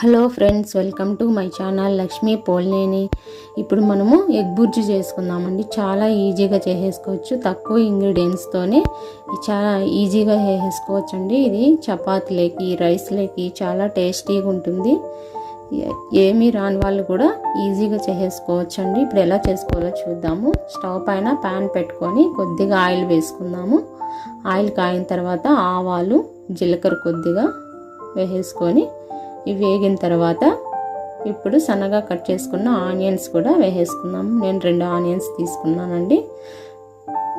Hello friends welcome to my channel Lakshmi Polneni. ఇప్పుడు మనము egg bhurji చేసుకుందామండి. చాలా ఈజీగా చేసేసుకోవచ్చు. తక్కువ ఇంగ్రీడియంట్స్తోనే చాలా ఈజీగా చేసేసుకోవచ్చు అండి ఇది చపాతీలేకి రైస్లేకి చాలా టేస్టీగా ఉంటుంది. ఏమీ రాని వాళ్ళు కూడా ఈజీగా చేసేసుకోవచ్చు అండి ఇప్పుడు ఎలా చేసుకోవాలో చూద్దాము. స్టవ్ పైన ప్యాన్ పెట్టుకొని కొద్దిగా ఆయిల్ వేసుకుందాము. ఆయిల్ కాయిన తర్వాత ఆవాలు జీలకర్ర కొద్దిగా వేసేసుకొని ఇవి వేగిన తర్వాత ఇప్పుడు సన్నగా కట్ చేసుకున్న ఆనియన్స్ కూడా వేసేసుకుందాం. నేను రెండు ఆనియన్స్ తీసుకున్నానండి.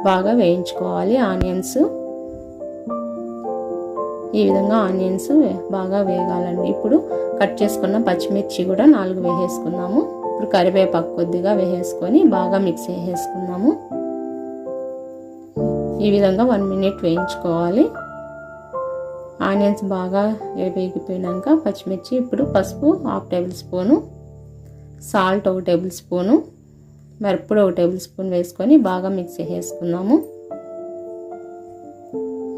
బాగా వేయించుకోవాలి ఆనియన్స్. ఈ విధంగా ఆనియన్స్ బాగా వేగాలండి. ఇప్పుడు కట్ చేసుకున్న పచ్చిమిర్చి కూడా నాలుగు వేసేసుకుందాము. ఇప్పుడు కరివేపాకు కొద్దిగా వేసేసుకొని బాగా మిక్స్ చేసేసుకుందాము. ఈ విధంగా వన్ మినిట్ వేయించుకోవాలి. ఆనియన్స్ బాగా వేగిపోయినాక పచ్చిమిర్చి ఇప్పుడు పసుపు హాఫ్ టేబుల్ స్పూను. సాల్ట్ ఒక టేబుల్ స్పూను. మిరప్పొడి ఒక టేబుల్ స్పూన్ వేసుకొని బాగా మిక్స్ చేసుకుందాము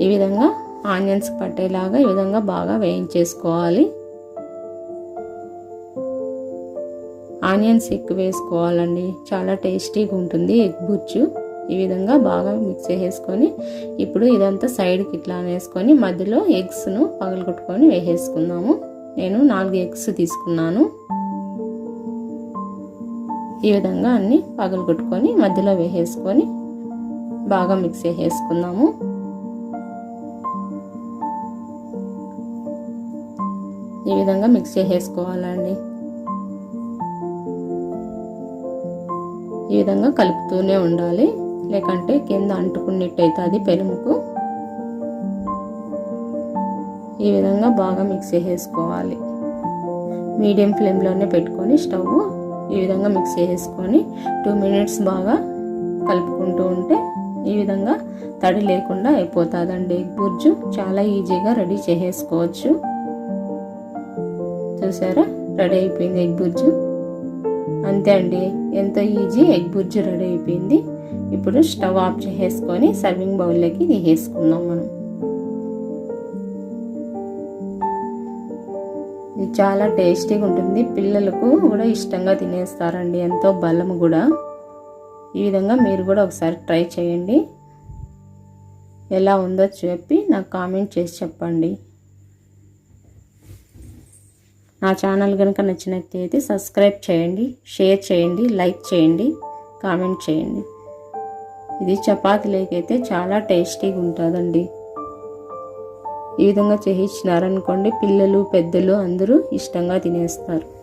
ఈ విధంగా ఆనియన్స్ పట్టేలాగా ఈ విధంగా బాగా వేయించేసుకోవాలి. ఆనియన్స్ ఎక్కువ వేసుకోవాలండి. చాలా టేస్టీగా ఉంటుంది ఎగ్ బుజ్జు ఈ విధంగా బాగా మిక్స్ చేసేసుకొని ఇప్పుడు ఇదంతా సైడ్కి ఇట్లా వేసుకొని మధ్యలో ఎగ్స్ను పగలగొట్టుకొని వేసేసుకుందాము. నేను నాలుగు ఎగ్స్ తీసుకున్నాను. ఈ విధంగా అన్ని పగలగొట్టుకొని మధ్యలో వేసేసుకొని బాగా మిక్స్ చేసేసుకుందాము. ఈ విధంగా మిక్స్ చేసేసుకోవాలండి. ఈ విధంగా కలుపుతూనే ఉండాలి. లేకంటే కింద అంటుకున్నట్టయితే అది పెరుముకు ఈ విధంగా బాగా మిక్స్ చేసేసుకోవాలి. మీడియం ఫ్లేమ్లోనే పెట్టుకొని స్టవ్ ఈ విధంగా మిక్స్ చేసేసుకొని టూ మినిట్స్ బాగా కలుపుకుంటూ ఉంటే ఈ విధంగా తడి లేకుండా అయిపోతుందండి. ఎగ్ బుర్జు చాలా ఈజీగా రెడీ చేసేసుకోవచ్చు. చూసారా? రెడీ అయిపోయింది ఎగ్ బుర్జు. అంతే అండి. ఎంతో ఈజీ ఎగ్ బుర్జు రెడీ అయిపోయింది. ఇప్పుడు స్టవ్ ఆఫ్ చేసేసుకొని సర్వింగ్ బౌల్లోకి తీసేసుకుందాం మనం. ఇది చాలా టేస్టీగా ఉంటుంది. పిల్లలకు కూడా ఇష్టంగా తినేస్తారండి. ఎంతో బలం కూడా. ఈ విధంగా మీరు కూడా ఒకసారి ట్రై చేయండి. ఎలా ఉందో చెప్పి నాకు కామెంట్ చేసి చెప్పండి. నా ఛానల్ కనుక నచ్చినట్లయితే సబ్స్క్రైబ్ చేయండి షేర్ చేయండి లైక్ చేయండి కామెంట్ చేయండి. ఇది చపాతీలేకైతే చాలా టేస్టీగా ఉంటుందండి. ఈ విధంగా చేయించినారనుకోండి పిల్లలు పెద్దలు అందరూ ఇష్టంగా తినేస్తారు.